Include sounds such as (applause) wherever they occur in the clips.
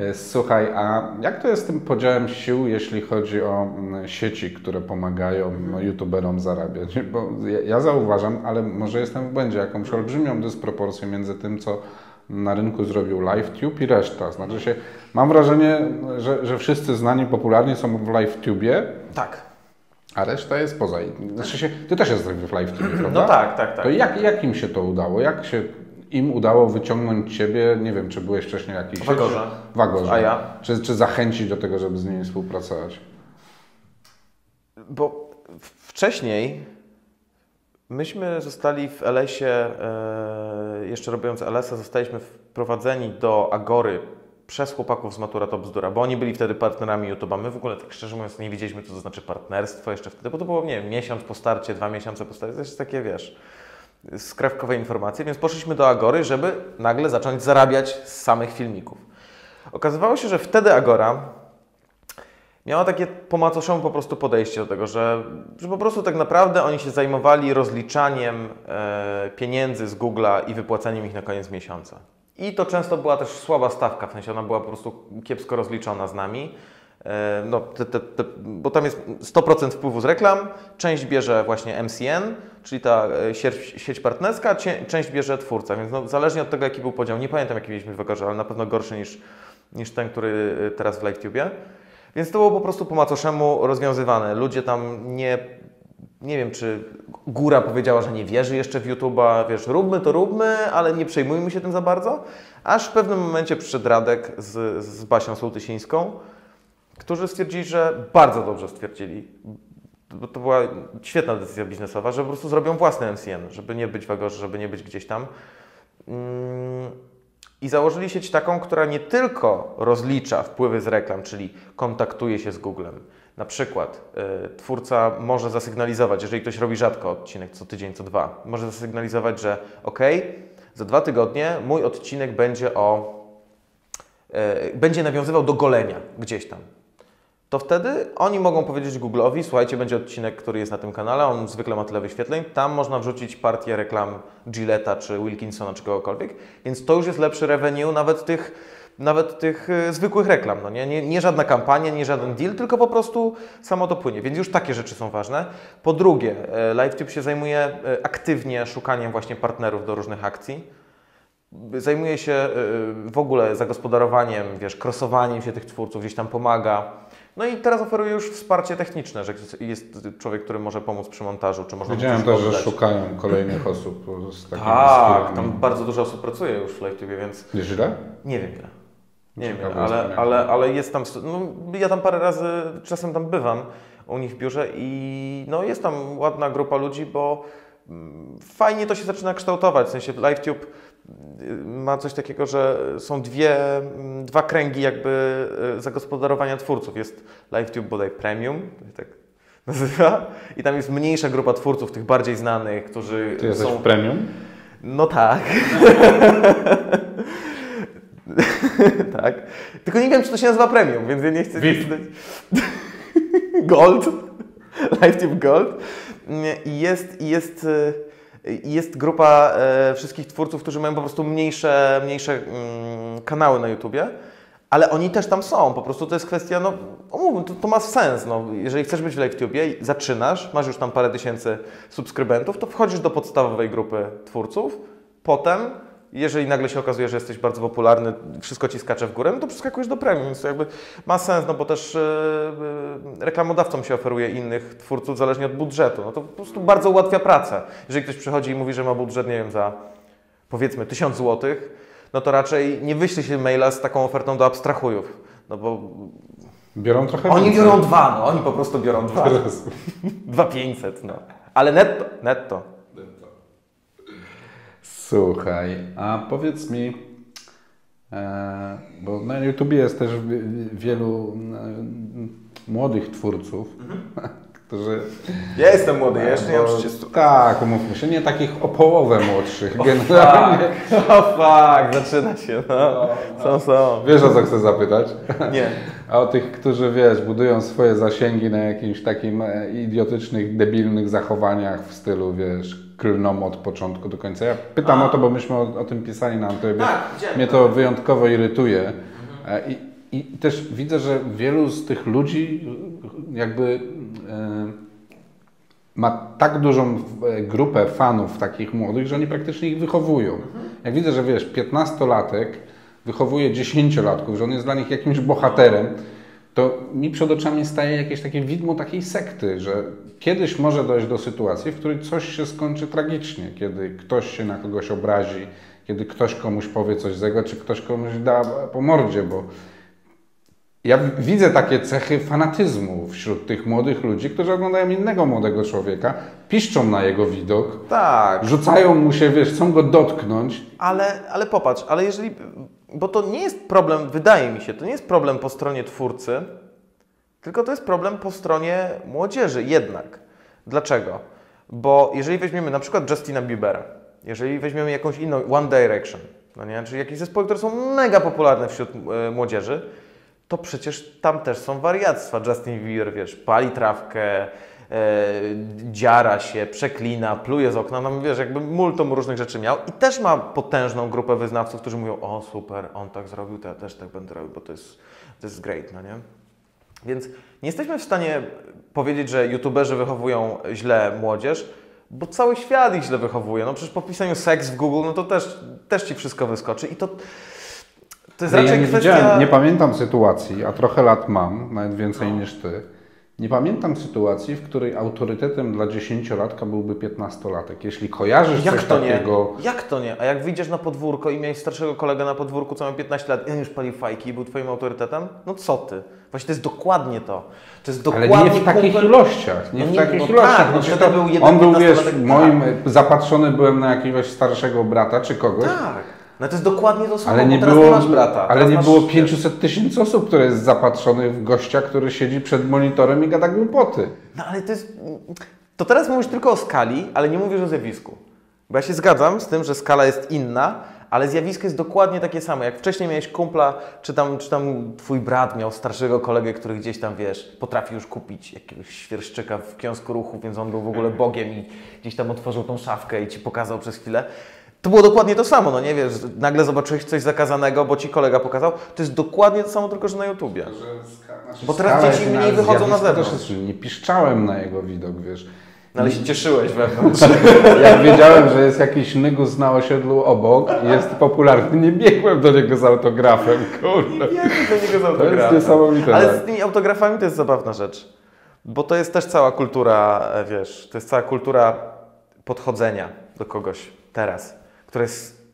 E, słuchaj, a jak to jest z tym podziałem sił, jeśli chodzi o mm, sieci, które pomagają no, youtuberom zarabiać? Bo ja, ja zauważam, ale może jestem w błędzie, jakąś olbrzymią dysproporcję między tym, co na rynku zrobił LiveTube i reszta. Znaczy się, mam wrażenie, że, że wszyscy znani popularni są w LiveTubie. Tak. A reszta jest poza. Znaczy się, ty też jesteś w LiveTubie, prawda? No tak, tak, tak. To jak, jak im się to udało? Jak się im udało wyciągnąć Ciebie, nie wiem, czy byłeś wcześniej jakiś... W Agorze. W Agorze. A ja? Czy, czy zachęcić do tego, żeby z nimi współpracować? Bo wcześniej myśmy zostali w LS-ie, e, jeszcze robiąc LS-a, zostaliśmy wprowadzeni do Agory przez chłopaków z Matura to Bzdura, bo oni byli wtedy partnerami YouTube'a. My w ogóle, tak szczerze mówiąc, nie wiedzieliśmy, co to znaczy partnerstwo jeszcze wtedy, bo to było, nie wiem, miesiąc po starcie, dwa miesiące po starcie, to jest takie, wiesz skrawkowe informacje, więc poszliśmy do Agory, żeby nagle zacząć zarabiać z samych filmików. Okazywało się, że wtedy Agora miała takie po macoszemu po prostu podejście do tego, że, że po prostu tak naprawdę oni się zajmowali rozliczaniem e, pieniędzy z Google'a i wypłaceniem ich na koniec miesiąca. I to często była też słaba stawka, w sensie ona była po prostu kiepsko rozliczona z nami. E, no, te, te, te, bo tam jest 100% wpływu z reklam, część bierze właśnie MCN, czyli ta e, sieć, sieć partnerska, część bierze twórca, więc no, zależnie od tego, jaki był podział, nie pamiętam jaki mieliśmy w Wegorze, ale na pewno gorszy niż, niż ten, który e, teraz w LiveTube. Więc to było po prostu po macoszemu rozwiązywane. Ludzie tam nie, nie wiem, czy góra powiedziała, że nie wierzy jeszcze w YouTube'a, wiesz, róbmy to róbmy, ale nie przejmujmy się tym za bardzo, aż w pewnym momencie przyszedł Radek z, z Basią Sołtysińską, którzy stwierdzili, że bardzo dobrze stwierdzili, bo to była świetna decyzja biznesowa, że po prostu zrobią własny MCN, żeby nie być w Agorze, żeby nie być gdzieś tam. Mm, I założyli sieć taką, która nie tylko rozlicza wpływy z reklam, czyli kontaktuje się z Googlem. Na przykład y, twórca może zasygnalizować, jeżeli ktoś robi rzadko odcinek, co tydzień, co dwa, może zasygnalizować, że ok, za dwa tygodnie mój odcinek będzie o y, będzie nawiązywał do golenia gdzieś tam to wtedy oni mogą powiedzieć Google'owi, słuchajcie, będzie odcinek, który jest na tym kanale, on zwykle ma tyle wyświetleń, tam można wrzucić partię reklam Gillett'a czy Wilkinsona czy kogokolwiek, więc to już jest lepszy revenue nawet tych, nawet tych y, zwykłych reklam, no nie? nie? Nie żadna kampania, nie żaden deal, tylko po prostu samo to płynie, więc już takie rzeczy są ważne. Po drugie, y, LiveTube się zajmuje y, aktywnie szukaniem właśnie partnerów do różnych akcji, zajmuje się w ogóle zagospodarowaniem, wiesz, krosowaniem się tych twórców, gdzieś tam pomaga, no i teraz oferuje już wsparcie techniczne, że jest człowiek, który może pomóc przy montażu, czy można Wiedziałem też, że szukają kolejnych osób z takimi Tak, tam bardzo dużo osób pracuje już w LiveTube, więc... Wiesz ile? Nie wiem ile. Nie wiem, ale, ale, ale jest tam, no, ja tam parę razy, czasem tam bywam u nich w biurze i no jest tam ładna grupa ludzi, bo fajnie to się zaczyna kształtować, w sensie LiveTube ma coś takiego, że są dwie, dwa kręgi jakby e, zagospodarowania twórców. Jest LiveTube bodaj Premium, tak (laughs) nazywa, i tam jest mniejsza grupa twórców, tych bardziej znanych, którzy Ty jesteś są... Premium? No tak. (laughs) tak. Tylko nie wiem, czy to się nazywa Premium, więc ja nie chcę... VIP. (laughs) Gold. LiveTube Gold. Jest... Jest e, jest grupa e, wszystkich twórców, którzy mają po prostu mniejsze, mniejsze mm, kanały na YouTubie, ale oni też tam są. Po prostu to jest kwestia, no, to, to ma sens. No. Jeżeli chcesz być w LiveTubie zaczynasz, masz już tam parę tysięcy subskrybentów, to wchodzisz do podstawowej grupy twórców, potem jeżeli nagle się okazuje, że jesteś bardzo popularny, wszystko ci skacze w górę, no to przeskakujesz do premium, więc to jakby ma sens, no bo też yy, reklamodawcom się oferuje innych twórców zależnie od budżetu. No to po prostu bardzo ułatwia pracę. Jeżeli ktoś przychodzi i mówi, że ma budżet, nie wiem, za powiedzmy 1000 zł, no to raczej nie wyśle się maila z taką ofertą do abstrahujów, no bo Biorą trochę Oni więcej. biorą dwa, no oni po prostu biorą dwa. dwa 500, no. Ale netto, netto. Słuchaj, a powiedz mi, e, bo na YouTube jest też wielu e, młodych twórców, mhm. (laughs) którzy... Ja jestem młody, ja jeszcze nie mam 30. Tak, umówmy się, nie takich o połowę młodszych o generalnie. Fuck. O fuck, zaczyna się, no. no, no. Są, są. Wiesz o co chcę zapytać? Nie. (laughs) A o tych, którzy, wiesz, budują swoje zasięgi na jakimś takim e, idiotycznych, debilnych zachowaniach w stylu, wiesz, klną od początku do końca. Ja pytam A. o to, bo myśmy o, o tym pisali na antenie. Tak, Mnie to wyjątkowo irytuje. Mhm. E, I I też widzę, że wielu z tych ludzi jakby e, ma tak dużą grupę fanów takich młodych, że oni praktycznie ich wychowują. Jak widzę, że wiesz, 15-latek wychowuje 10-latków, że on jest dla nich jakimś bohaterem, to mi przed oczami staje jakieś takie widmo takiej sekty, że kiedyś może dojść do sytuacji, w której coś się skończy tragicznie, kiedy ktoś się na kogoś obrazi, kiedy ktoś komuś powie coś złego, czy ktoś komuś da po mordzie, bo ja widzę takie cechy fanatyzmu wśród tych młodych ludzi, którzy oglądają innego młodego człowieka, piszczą na jego widok, Tak. rzucają mu się, wiesz, chcą go dotknąć. Ale, ale popatrz, ale jeżeli. Bo to nie jest problem, wydaje mi się, to nie jest problem po stronie twórcy, tylko to jest problem po stronie młodzieży jednak. Dlaczego? Bo jeżeli weźmiemy na przykład Justina Biebera, jeżeli weźmiemy jakąś inną One Direction, no nie, czyli jakieś zespoły, które są mega popularne wśród e, młodzieży, to przecież tam też są wariactwa. Justin Bieber, wiesz, pali trawkę, dziara się, przeklina, pluje z okna, no wiesz, jakby multum różnych rzeczy miał i też ma potężną grupę wyznawców, którzy mówią, o super, on tak zrobił, to ja też tak będę robił, bo to jest, to jest great, no nie? Więc nie jesteśmy w stanie powiedzieć, że youtuberzy wychowują źle młodzież, bo cały świat ich źle wychowuje. No przecież po pisaniu seks w Google, no to też, też ci wszystko wyskoczy i to, to jest raczej ja nie, kwestia... nie pamiętam sytuacji, a trochę lat mam, nawet więcej niż ty. Nie pamiętam sytuacji, w której autorytetem dla dziesięciolatka byłby piętnastolatek. Jeśli kojarzysz Jak coś to nie? takiego, Jak to nie? A jak wyjdziesz na podwórko i miałeś starszego kolegę na podwórku, co ma 15 lat, i on już palił fajki i był twoim autorytetem? No co ty? Właśnie to jest dokładnie to. To jest ale dokładnie nie w takich kumpel- ilościach. Nie No w nie, takich no ilościach. tak, no wtedy to- był jeden on był, wiesz, 15-latek, moim, tak. zapatrzony byłem na jakiegoś starszego brata czy kogoś. Tak. No to jest dokładnie to samo, Ale bo nie, teraz było, nie masz brata. ale nie było wiesz, 500 tysięcy osób, które jest zapatrzony w gościa, który siedzi przed monitorem i gada głupoty. No ale to jest... To teraz mówisz tylko o skali, ale nie mówisz o zjawisku. Bo ja się zgadzam z tym, że skala jest inna, ale zjawisko jest dokładnie takie samo. Jak wcześniej miałeś kumpla, czy tam, czy tam twój brat miał starszego kolegę, który gdzieś tam, wiesz, potrafi już kupić jakiegoś świerszczyka w kiosku ruchu, więc on był w ogóle Bogiem i gdzieś tam otworzył tą szafkę i ci pokazał przez chwilę. To było dokładnie to samo, no nie wiesz, nagle zobaczyłeś coś zakazanego, bo ci kolega pokazał. To jest dokładnie to samo, tylko że na YouTubie. Bo teraz Skala dzieci jest mniej wychodzą na zjawisko zewnątrz. Też jest, nie piszczałem na jego widok, wiesz. No ale się cieszyłeś wewnątrz. (laughs) Jak wiedziałem, że jest jakiś nygus na osiedlu obok i jest popularny, nie biegłem do niego z autografem, kurde. Jak do niego z To jest autografem? niesamowite. Ale tak. z tymi autografami to jest zabawna rzecz. Bo to jest też cała kultura, e, wiesz, to jest cała kultura podchodzenia do kogoś teraz, która jest...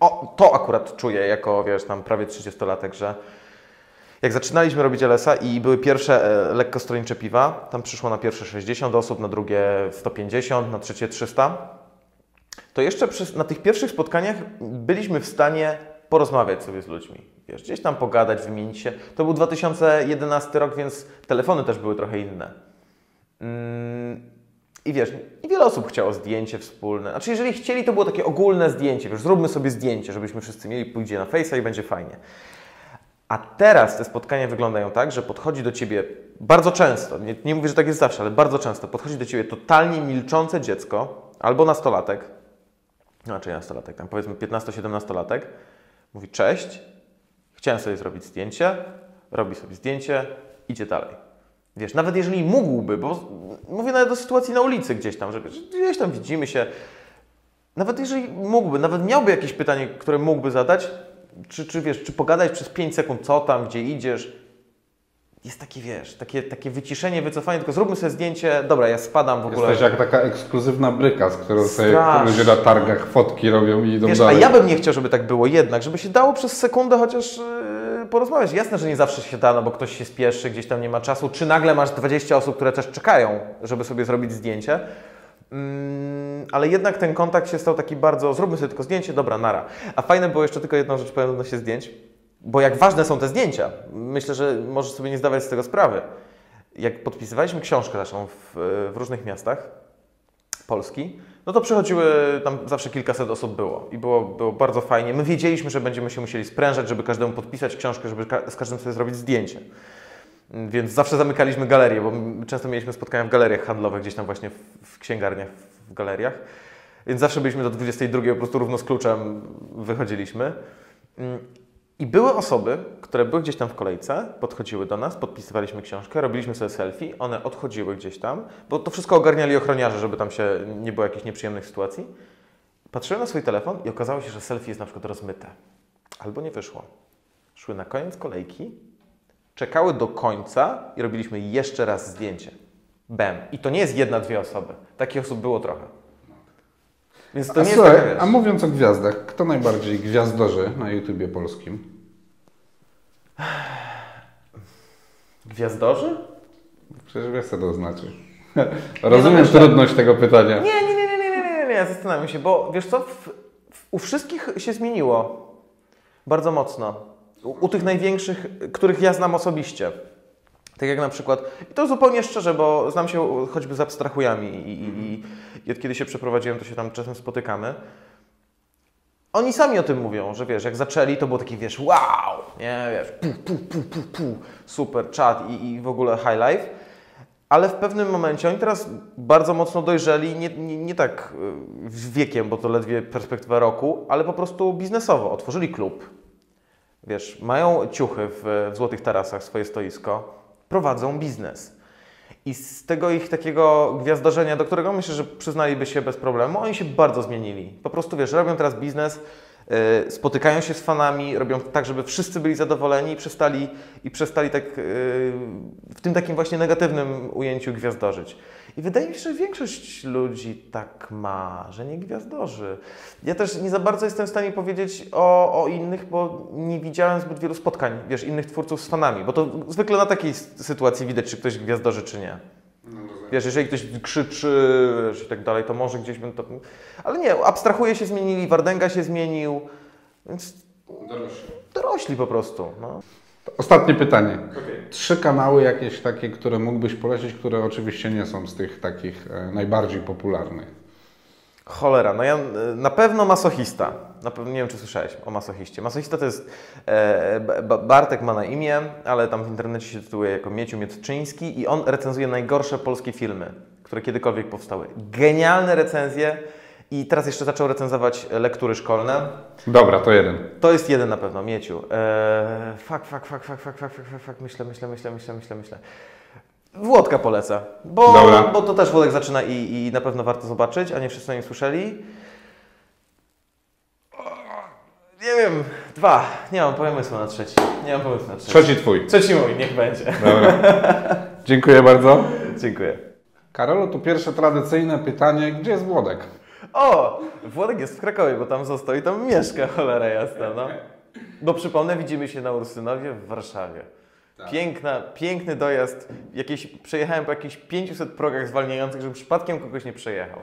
O, to akurat czuję jako, wiesz, tam prawie 30-latek, że jak zaczynaliśmy robić LS-a i były pierwsze e, lekko stronicze piwa, tam przyszło na pierwsze 60 osób, na drugie 150, na trzecie 300, to jeszcze przy, na tych pierwszych spotkaniach byliśmy w stanie porozmawiać sobie z ludźmi. Wiesz, gdzieś tam pogadać, wymienić się. To był 2011 rok, więc telefony też były trochę inne. Mm, I wiesz, i wiele osób chciało zdjęcie wspólne. Znaczy, jeżeli chcieli, to było takie ogólne zdjęcie. Wiesz, zróbmy sobie zdjęcie, żebyśmy wszyscy mieli, pójdzie na Face'a i będzie fajnie. A teraz te spotkania wyglądają tak, że podchodzi do ciebie bardzo często, nie, nie mówię, że tak jest zawsze, ale bardzo często podchodzi do ciebie totalnie milczące dziecko albo nastolatek, znaczy nastolatek, tam powiedzmy 15-17-latek, mówi cześć, chciałem sobie zrobić zdjęcie, robi sobie zdjęcie, idzie dalej. Wiesz, nawet jeżeli mógłby, bo mówię nawet o sytuacji na ulicy gdzieś tam, że wiesz, gdzieś tam widzimy się, nawet jeżeli mógłby, nawet miałby jakieś pytanie, które mógłby zadać, czy, czy wiesz, czy pogadać przez 5 sekund, co tam, gdzie idziesz, jest takie, wiesz, takie, takie wyciszenie, wycofanie, tylko zróbmy sobie zdjęcie, dobra, ja spadam w ogóle. Jesteś jak taka ekskluzywna bryka, z którą sobie ludzie na targach fotki robią i idą Wiesz, a dalej. ja bym nie chciał, żeby tak było jednak, żeby się dało przez sekundę chociaż yy, porozmawiać. Jasne, że nie zawsze się da, no bo ktoś się spieszy, gdzieś tam nie ma czasu, czy nagle masz 20 osób, które też czekają, żeby sobie zrobić zdjęcie. Mm, ale jednak ten kontakt się stał taki bardzo, zróbmy sobie tylko zdjęcie, dobra, nara. A fajne było jeszcze tylko jedną rzecz, powiem odnośnie zdjęć, bo jak ważne są te zdjęcia, myślę, że możesz sobie nie zdawać z tego sprawy. Jak podpisywaliśmy książkę naszą w, w różnych miastach, Polski, no to przychodziły, tam zawsze kilkaset osób było i było, było bardzo fajnie. My wiedzieliśmy, że będziemy się musieli sprężać, żeby każdemu podpisać książkę, żeby ka- z każdym sobie zrobić zdjęcie. Mm, Więc zawsze zamykaliśmy galerię, bo często mieliśmy spotkania w galeriach handlowych, gdzieś tam właśnie w, w księgarniach, w galeriach. Więc zawsze byliśmy do 22 po prostu równo z kluczem wychodziliśmy. I były osoby, które były gdzieś tam w kolejce, podchodziły do nas, podpisywaliśmy książkę, robiliśmy sobie selfie, one odchodziły gdzieś tam, bo to wszystko ogarniali ochroniarze, żeby tam się nie było jakichś nieprzyjemnych sytuacji. Patrzyły na swój telefon i okazało się, że selfie jest na przykład rozmyte. Albo nie wyszło. Szły na koniec kolejki, czekały do końca i robiliśmy jeszcze raz zdjęcie. Bam. I to nie jest jedna, dwie osoby. Takich osób było trochę. Więc to A, nie jest słuchaj, wiesz, a mówiąc o gwiazdach, kto najbardziej gwiazdorzy na YouTubie polskim? Gwiazdorzy? Przecież wiesz, co to znaczy. (laughs) Rozumiem myślę- trudność tego pytania. Nie, nie, nie, nie, nie, nie, nie, nie, zastanawiam się, bo wiesz co, w, w, u wszystkich się zmieniło bardzo mocno. U, u tych największych, których ja znam osobiście. Tak jak na przykład, i to zupełnie szczerze, bo znam się choćby z abstrahujami i, i, i, i od kiedy się przeprowadziłem, to się tam czasem spotykamy. Oni sami o tym mówią, że wiesz, jak zaczęli, to było takie, wiesz, wow, nie, wiesz, pu, pu, pu, pu, pu, super, czat i, i w ogóle high life. Ale w pewnym momencie oni teraz bardzo mocno dojrzeli, nie, nie, nie tak y, wiekiem, bo to ledwie perspektywa roku, ale po prostu biznesowo. Otworzyli klub, wiesz, mają ciuchy w, w Złotych Tarasach, swoje stoisko, prowadzą biznes. I z tego ich takiego gwiazdorzenia, do którego myślę, że przyznaliby się bez problemu, oni się bardzo zmienili. Po prostu, wiesz, robią teraz biznes, spotykają się z fanami, robią tak, żeby wszyscy byli zadowoleni i przestali, i przestali tak y, w tym takim właśnie negatywnym ujęciu gwiazdorzyć. I wydaje mi się, że większość ludzi tak ma, że nie gwiazdorzy. Ja też nie za bardzo jestem w stanie powiedzieć o, o innych, bo nie widziałem zbyt wielu spotkań, wiesz, innych twórców z fanami, bo to zwykle na takiej sytuacji widać, czy ktoś gwiazdorzy, czy nie. Wiesz, jeżeli ktoś krzyczy wiesz, i tak dalej, to może gdzieś bym to... Ale nie, abstrahuje się zmienili, Wardęga się zmienił, więc dorośli po prostu. No. Ostatnie pytanie. Trzy kanały jakieś takie, które mógłbyś polecić, które oczywiście nie są z tych takich e, najbardziej popularnych. Cholera, no ja e, na pewno masochista. Na pewno, nie wiem, czy słyszałeś o masochiście. Masochista to jest, e, Ba- Bartek ma na imię, ale tam w internecie się tytułuje jako Mieciu Mietczyński i on recenzuje najgorsze polskie filmy, które kiedykolwiek powstały. Genialne recenzje i teraz jeszcze zaczął recenzować lektury szkolne. Dobra, to jeden. To jest jeden na pewno, Mieciu. Eee, fuck, fuck, fuck, fuck, fuck, fuck, fuck, fuck, fuck, myślę, myślę, myślę, myślę, myślę, myślę. Włodka polecę, bo, Dobra. bo to też Włodek zaczyna i, i na pewno warto zobaczyć, a nie wszyscy o nim słyszeli. Nie wiem, dwa. Nie mam pomysłu na trzeci. Nie mam pomysłu na trzeci. Trzeci twój. Trzeci mój, niech będzie. Dobra. Dziękuję bardzo. Dziękuję. Karolu, tu pierwsze tradycyjne pytanie. Gdzie jest Włodek? O! Włodek jest w Krakowie, bo tam został i tam mieszka, cholera jasna, no. Bo przypomnę, widzimy się na Ursynowie w Warszawie. Piękna, piękny dojazd. Jakieś, przejechałem po jakichś 500 progach zwalniających, żeby przypadkiem kogoś nie przejechał.